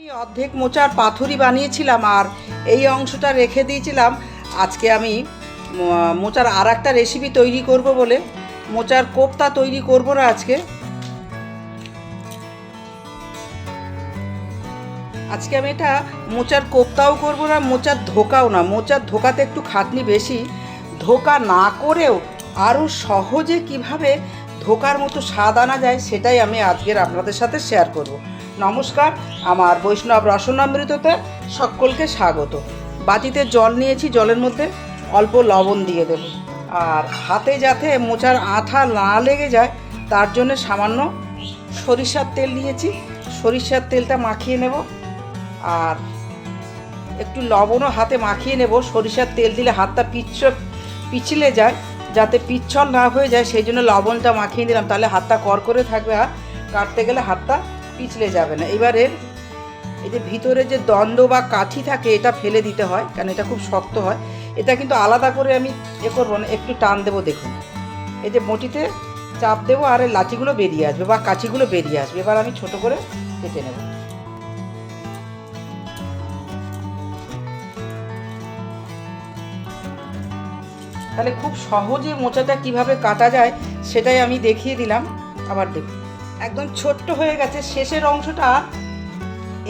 আমি অর্ধেক মোচার পাথুরি বানিয়েছিলাম আর এই অংশটা রেখে দিয়েছিলাম। আজকে আমি মোচার আর একটা রেসিপি তৈরি করব বলে। মোচার কোপ্তা তৈরি করব না আজকে। আজকে আমি এটা মোচার কোপ্তাও করব না, মোচার ধোকাও না। মোচার ধোকাতে একটু খাটনি বেশি। ধোকা না করেও আরও সহজে কীভাবে ধোকার মতো স্বাদ আনা যায় সেটাই আমি আজকের আপনাদের সাথে শেয়ার করব। নমস্কার, আমার বৈষ্ণব রসনামৃততে সকলকে স্বাগত। বাটিতে জল নিয়েছি, জলের মধ্যে অল্প লবণ দিয়ে দেব। আর হাতে যাতে মোচার আঠা না লেগে যায়, তার জন্য সামান্য সরিষার তেল নিয়েছি। সরিষার তেলটা মাখিয়ে নেব। আর একটু লবণও হাতে মাখিয়ে নেব। সরিষার তেল দিলে হাতটা পিচ্ছ পিছলে যায়, যাতে পিচ্ছল না হয়ে যায়, সেই জন্য লবণটা মাখিয়ে দিলাম তাহলে হাতটা কর করে থাকবে। আর কাটতে গেলে হাতটা পিছলে যাবে না। এবারে এই যে ভিতরে যে দণ্ড বা কাঠি থাকে, এটা ফেলে দিতে হয়, কারণ এটা খুব শক্ত হয়। এটা কিন্তু আলাদা করে আমি এ করব না, একটু টান দেবো, দেখুন। এই যে মটিতে চাপ দেবো আর এই লাঠিগুলো বেরিয়ে আসবে বা কাঠিগুলো বেরিয়ে আসবে। এবার আমি ছোট করে কেটে নেব। তাহলে খুব সহজে মোচাটা কীভাবে কাটা যায়, সেটাই আমি দেখিয়ে দিলাম। আবার দেখুন। একদম ছোট্ট হয়ে গেছে, শেষের অংশটা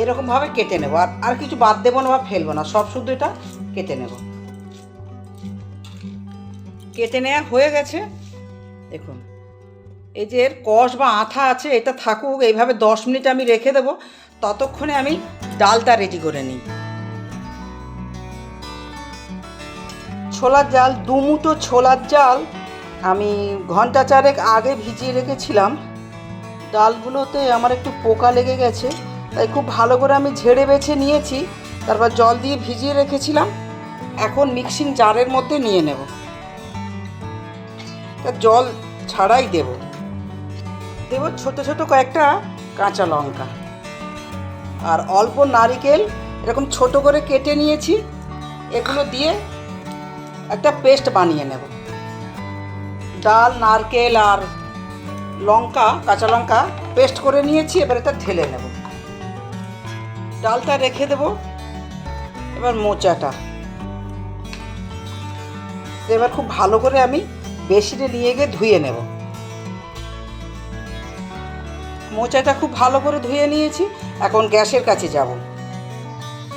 এরকমভাবে কেটে নেব। আর আর কিছু বাদ দেবো না বা ফেলব না, সব শুধু এটা কেটে নেব। কেটে নেওয়া হয়ে গেছে। দেখুন, এই যে এর কষ বা আঠা আছে, এটা থাকুক, এইভাবে দশ মিনিট আমি রেখে দেবো। ততক্ষণে আমি ডালটা রেডি করে নিই। ছোলার জাল দুমুটো ছোলার জাল আমি ঘণ্টা চারেক আগে ভিজিয়ে রেখেছিলাম। ডালগুলোতে আমার একটু পোকা লেগে গেছে, তাই খুব ভালো করে আমি ঝেড়ে বেছে নিয়েছি, তারপর জল দিয়ে ভিজিয়ে রেখেছিলাম, এখন মিক্সিং জারের মধ্যে নিয়ে নেব। তা জল ছাড়াই দেব। দেব ছোট ছোট কয়েকটা কাঁচা লঙ্কা। আর অল্প নারিকেল, এরকম ছোট করে কেটে নিয়েছি, এগুলো দিয়ে একটা পেস্ট বানিয়ে নেব। ডাল, নারকেল আর লঙ্কা, কাঁচা লঙ্কা পেস্ট করে নিয়েছি, এবার এটা ঢেলে নেব। ডালটা রেখে দেব। এবার মোচাটা। এবার খুব ভালো করে আমি বেসিনে নিয়ে গিয়ে ধুয়ে নেব। মোচাটা খুব ভালো করে ধুয়ে নিয়েছি। এখন গ্যাসের কাছে যাব।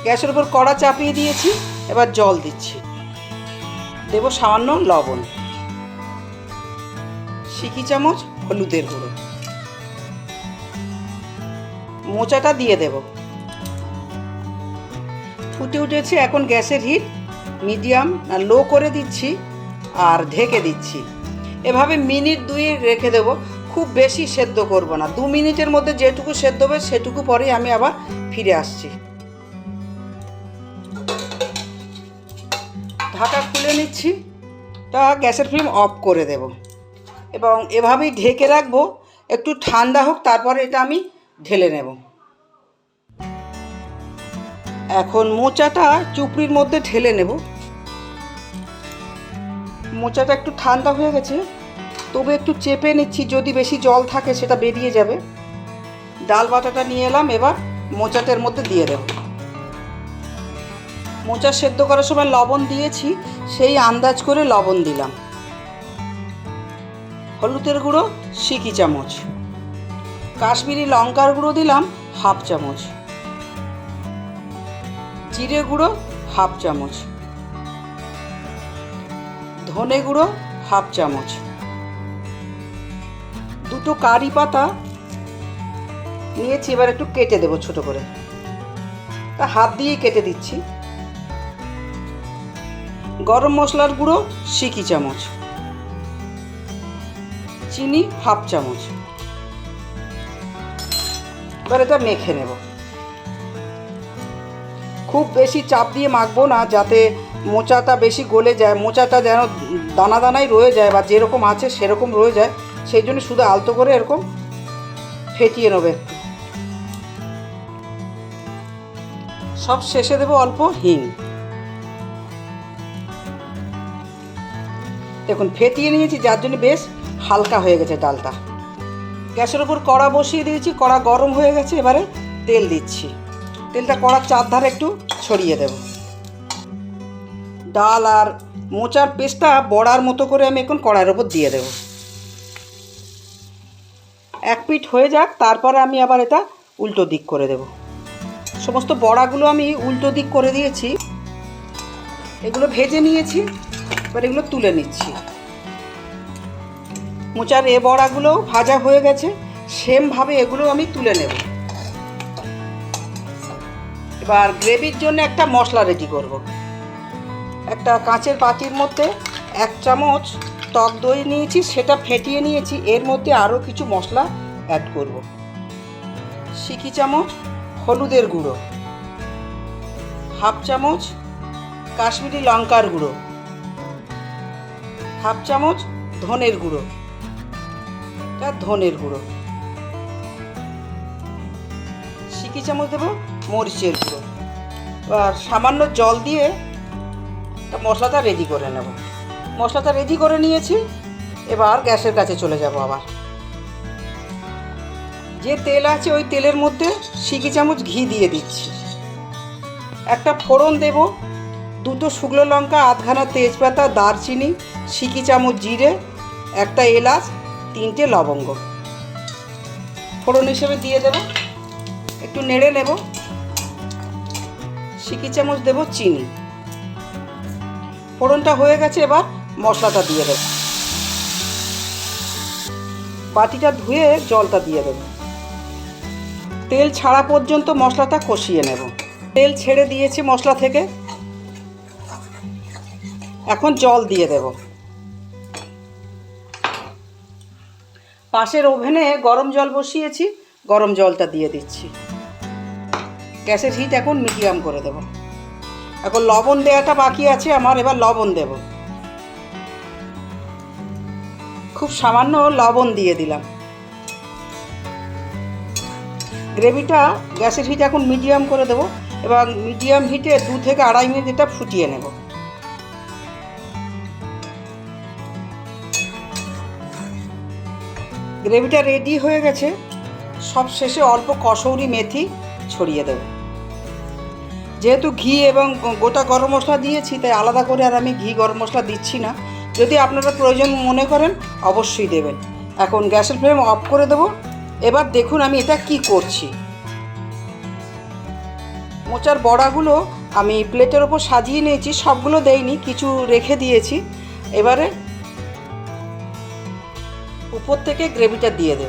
গ্যাসের উপর কড়া চাপিয়ে দিয়েছি। এবার জল দিচ্ছি। দেব সামান্য লবণ। সিকি চামচ হলুদের গুঁড়ো। মোচাটা দিয়ে দেব। ফুটে উঠেছে এখন গ্যাসের হিট, মিডিয়াম লো করে দিচ্ছি আর ঢেকে দিচ্ছি। এভাবে মিনিট দুই রেখে দেব। খুব বেশি সেদ্ধ করব না। দু মিনিটের মধ্যে যেটুকু সেদ্ধ হবে, সেটুকু পরেই আমি আবার ফিরে আসছি। ঢাকা খুলে নিচ্ছি। তা গ্যাসের ফ্লেম অফ করে দেব। এবং এভাবেই ঢেকে রাখব। একটু ঠান্ডা হোক, তারপরে এটা আমি ঢেলে নেব। এখন মোচাটা চুপড়ির মধ্যে ঢেলে নেব। মোচাটা একটু ঠান্ডা হয়ে গেছে। তবে একটু চেপে নিচ্ছি, যদি বেশি জল থাকে সেটা বেরিয়ে যাবে। ডাল বাটাটা নিয়ে এলাম, এবার মোচাটার মধ্যে দিয়ে দেবো। মোচা সেদ্ধ করার সময় লবণ দিয়েছি, সেই আন্দাজ করে লবণ দিলাম। হলুদের গুঁড়ো, সিকি চামচ। কাশ্মীরি লঙ্কার গুঁড়ো দিলাম হাফ চামচ। জিরে গুঁড়ো হাফ চামচ। ধনে গুঁড়ো হাফ চামচ। দুটো কারি পাতা নিয়েছি, এবার একটু কেটে দেবো ছোট করে। তা হাত দিয়েই কেটে দিচ্ছি। গরম মশলার গুঁড়ো, সিকি চামচ। চিনি, হাফ চামচ। এবার এটা মেখে নেব। খুব বেশি চাপ দিয়ে মাখবো না, যাতে মোচাটা বেশি গলে যায়, মোচাটা যেন দানা দানাই রয়ে যায় বা যেরকম আছে সেরকম রয়ে যায়। সেই জন্য শুধু আলতো করে এরকম ফেটিয়ে নেবে সব শেষে দেবো অল্প হিং। দেখুন, ফেটিয়ে নিয়েছি, যার জন্য বেশ হালকা হয়ে গেছে ডালটা। গ্যাসের উপর কড়া বসিয়ে দিয়েছি, কড়া গরম হয়ে গেছে, এবারে তেল দিচ্ছি। তেলটা কড়ার চারধারে একটু ছড়িয়ে দেব। ডাল আর মোচার পেস্টটা বড়ার মতো করে আমি এখন কড়ার ওপর দিয়ে দেব। এক পিঠ হয়ে যাক, তারপরে আমি আবার এটা উল্টো দিক করে দেব। সমস্ত বড়াগুলো আমি উল্টো দিক করে দিয়েছি। এগুলো ভেজে নিয়েছি, এবার এগুলো তুলে নিচ্ছি। মোচার এ বড়াগুলো ভাজা হয়ে গেছে, সেমভাবে এগুলো আমি তুলে নেব। এবার গ্রেভির জন্য একটা মশলা রেডি করব। একটা কাঁচের পাতির মধ্যে এক চামচ টক দই নিয়েছি, সেটা ফেটিয়ে নিয়েছি, এর মধ্যে আরও কিছু মশলা অ্যাড করব। সিকি চামচ হলুদের গুঁড়ো, হাফ চামচ কাশ্মীরি লঙ্কার গুঁড়ো, হাফ চামচ ধনের গুঁড়ো। এটা ধনের গুঁড়ো। সিকি চামচ দেবো? মরিচের গুঁড়ো। আর সামান্য জল দিয়ে মশলাটা রেডি করে নেব। মশলাটা রেডি করে নিয়েছি, এবার গ্যাসের কাছে চলে যাব আবার। যে তেল আছে ওই তেলের মধ্যে সিকি চামচ ঘি দিয়ে দিচ্ছি। একটা ফোড়ন দেব, দুটো শুকনো লঙ্কা, আধখানা তেজপাতা, দারচিনি সিকি চামচ জিরে, একটা এলাচ তিনটে লবঙ্গ। ফোড়ন হিসেবে দিয়ে দেব। একটু নেড়ে নেব। সিকি চামচ দেব চিনি। ফোড়নটা হয়ে গেছে এবার মশলাটা দিয়ে দেব। বাটিটা ধুয়ে জলটা দিয়ে দেব। তেল ছাড়া পর্যন্ত মশলাটা কষিয়ে নেব। তেল ছেড়ে দিয়েছি মশলা থেকে। এখন জল দিয়ে দেব। পাশের ওভেনে গরম জল বসিয়েছি, গরম জলটা দিয়ে দিচ্ছি। গ্যাসের হিট এখন মিডিয়াম করে দেব। এখন লবণ দেওয়াটা বাকি আছে, আমার এবার লবণ দেব। খুব সামান্য লবণ দিয়ে দিলাম। গ্রেভিটা গ্যাসের হিট এখন মিডিয়াম করে দেবো, এবং মিডিয়াম হিটে দু থেকে আড়াই মিনিট এটা ফুটিয়ে নেব। গ্রেভিটা রেডি হয়ে গেছে। সব শেষে অল্প কসৌরি মেথি ছড়িয়ে দেব। যেহেতু ঘি এবং গোটা গরম মশলা দিয়েছি, তাই আলাদা করে আর আমি ঘি গরম মশলা দিচ্ছি না। যদি আপনারা প্রয়োজন মনে করেন, অবশ্যই দেবেন। এখন গ্যাসের ফ্লেম অফ করে দেবো। এবার দেখুন আমি এটা কি করছি। মোচার বড়াগুলো আমি প্লেটের ওপর সাজিয়ে নিয়েছি, সবগুলো দেইনি, কিছু রেখে দিয়েছি। এবারে উপর থেকে গ্রেভিটা দিয়ে দেব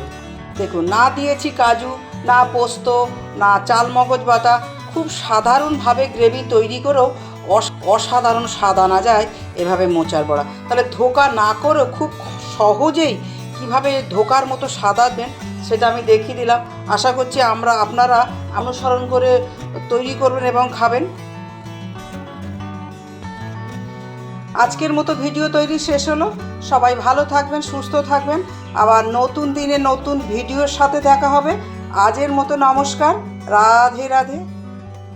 দেখুন, না দিয়েছি কাজু, না পোস্ত, না চাল মগজ বাটা। খুব সাধারণভাবে গ্রেভি তৈরি করেও অস- অসাধারণ স্বাদ আনা যায় এভাবে মোচার বড়া। তাহলে ধোকা না করেও খুব সহজেই কীভাবে ধোকার মতো স্বাদ আসবেন সেটা আমি দেখিয়ে দিলাম। আশা করছি আমরা আপনারা অনুসরণ করে তৈরি করবেন এবং খাবেন। আজকের মতো ভিডিও তৈরি শেষ হলো। সবাই ভালো থাকবেন, সুস্থ থাকবেন। আবার নতুন দিনে নতুন ভিডিওর সাথে দেখা হবে। আজের মতো নমস্কার। রাধে রাধে।